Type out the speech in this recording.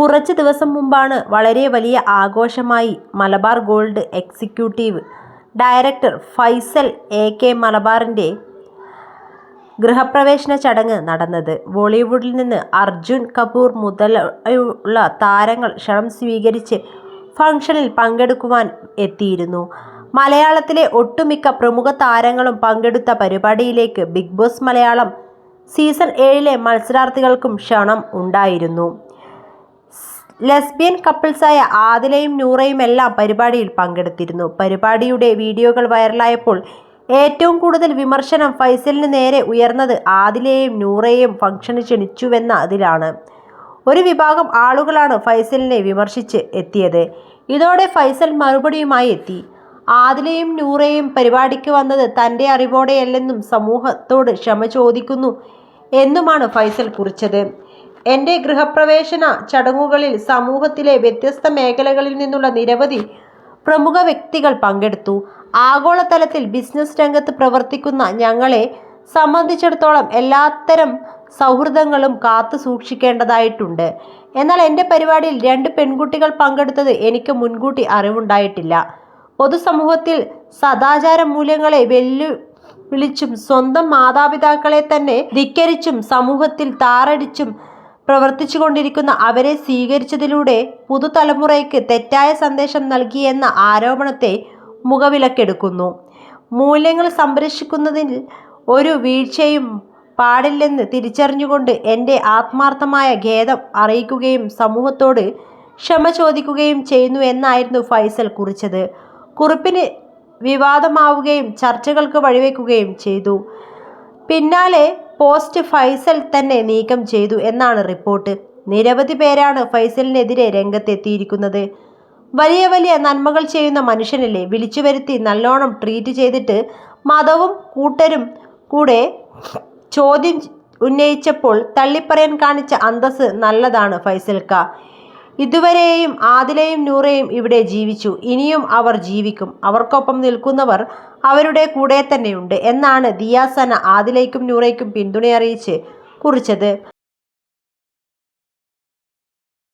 കുറച്ച് ദിവസം മുമ്പാണ് വളരെ വലിയ ആഘോഷമായി Malabar gold executive director Faisal A K മലബാറിന്റെ ഗൃഹപ്രവേശന ചടങ്ങ് നടന്നത്. ബോളിവുഡിൽ നിന്ന് അർജുൻ കപൂർ മുതലുള്ള താരങ്ങൾ ക്ഷണം സ്വീകരിച്ച് ഫംഗ്ഷനിൽ പങ്കെടുക്കുവാൻ എത്തിയിരുന്നു. മലയാളത്തിലെ ഒട്ടുമിക്ക പ്രമുഖ താരങ്ങളും പങ്കെടുത്ത പരിപാടിയിലേക്ക് ബിഗ് ബോസ് മലയാളം സീസൺ ഏഴിലെ മത്സരാർത്ഥികൾക്കും ക്ഷണം ഉണ്ടായിരുന്നു. ലെസ്ബിയൻ കപ്പിൾസായ ആദിലയും നൂറയും എല്ലാം പരിപാടിയിൽ പങ്കെടുത്തിരുന്നു. പരിപാടിയുടെ വീഡിയോകൾ വൈറലായപ്പോൾ ഏറ്റവും കൂടുതൽ വിമർശനം ഫൈസലിന് നേരെ ഉയർന്നത് ആദിലയെയും നൂറയെയും ഫംഗ്ഷന് ക്ഷണിച്ചുവെന്ന അതിലാണ്. ഒരു വിഭാഗം ആളുകളാണ് ഫൈസലിനെ വിമർശിച്ച് എത്തിയത്. ഇതോടെ ഫൈസൽ മറുപടിയുമായി എത്തി. ആദിലയും നൂറയും പരിപാടിക്ക് വന്നത് തന്റെ അറിവോടെയല്ലെന്നും സമൂഹത്തോട് ക്ഷമ ചോദിക്കുന്നു എന്നുമാണ് ഫൈസൽ കുറിച്ചത്. എന്റെ ഗൃഹപ്രവേശന ചടങ്ങുകളിൽ സമൂഹത്തിലെ വ്യത്യസ്ത മേഖലകളിൽ നിന്നുള്ള നിരവധി പ്രമുഖ വ്യക്തികൾ പങ്കെടുത്തു. ആഗോളതലത്തിൽ ബിസിനസ് രംഗത്ത് പ്രവർത്തിക്കുന്ന ഞങ്ങളെ സംബന്ധിച്ചിടത്തോളം എല്ലാത്തരം സൗഹൃദങ്ങളും കാത്തു സൂക്ഷിക്കേണ്ടതായിട്ടുണ്ട്. എന്നാൽ എന്റെ പരിപാടിയിൽ രണ്ട് പെൺകുട്ടികൾ പങ്കെടുത്തത് എനിക്ക് മുൻകൂട്ടി അറിവുണ്ടായിട്ടില്ല. പൊതുസമൂഹത്തിൽ സദാചാര മൂല്യങ്ങളെ വെല്ലു വിളിച്ചും സ്വന്തം മാതാപിതാക്കളെ തന്നെ ധിക്കരിച്ചും സമൂഹത്തിൽ താറടിച്ചും പ്രവർത്തിച്ചുകൊണ്ടിരിക്കുന്ന അവരെ സ്വീകരിച്ചതിലൂടെ പുതുതലമുറയ്ക്ക് തെറ്റായ സന്ദേശം നൽകിയെന്ന ആരോപണത്തെ മുഖവിലക്കെടുക്കുന്നു. മൂല്യങ്ങൾ സംരക്ഷിക്കുന്നതിൽ ഒരു വീഴ്ചയും പാടില്ലെന്ന് തിരിച്ചറിഞ്ഞുകൊണ്ട് എന്റെ ആത്മാർത്ഥമായ ഖേദം അറിയിക്കുകയും സമൂഹത്തോട് ക്ഷമ ചോദിക്കുകയും ചെയ്യുന്നു എന്നായിരുന്നു ഫൈസൽ കുറിച്ചത്. കുറിപ്പിന് വിവാദമാവുകയും ചർച്ചകൾക്ക് വഴിവെക്കുകയും ചെയ്തു. പിന്നാലെ പോസ്റ്റ് ഫൈസൽ തന്നെ നീക്കം ചെയ്തു എന്നാണ് റിപ്പോർട്ട്. നിരവധി പേരാണ് ഫൈസലിനെതിരെ രംഗത്തെത്തിയിരിക്കുന്നത്. വലിയ വലിയ നന്മകൾ ചെയ്യുന്ന മനുഷ്യനല്ലേ? വിളിച്ചു വരുത്തി നല്ലോണം ട്രീറ്റ് ചെയ്തിട്ട് മതവും കൂട്ടരും കൂടെ ചോദ്യം ഉന്നയിച്ചപ്പോൾ തള്ളിപ്പറയാൻ കാണിച്ച അന്തസ് നല്ലതാണ് ഫൈസൽക്ക. ഇതുവരെയും ആദിലയും നൂറയും ഇവിടെ ജീവിച്ചു. ഇനിയും അവർ ജീവിക്കും. അവർക്കൊപ്പം നിൽക്കുന്നവർ അവരുടെ കൂടെ തന്നെയുണ്ട് എന്നാണ് ദിയാസന ആദിലയ്ക്കും നൂറയ്ക്കും പിന്തുണയറിയിച്ച് കുറിച്ചത്.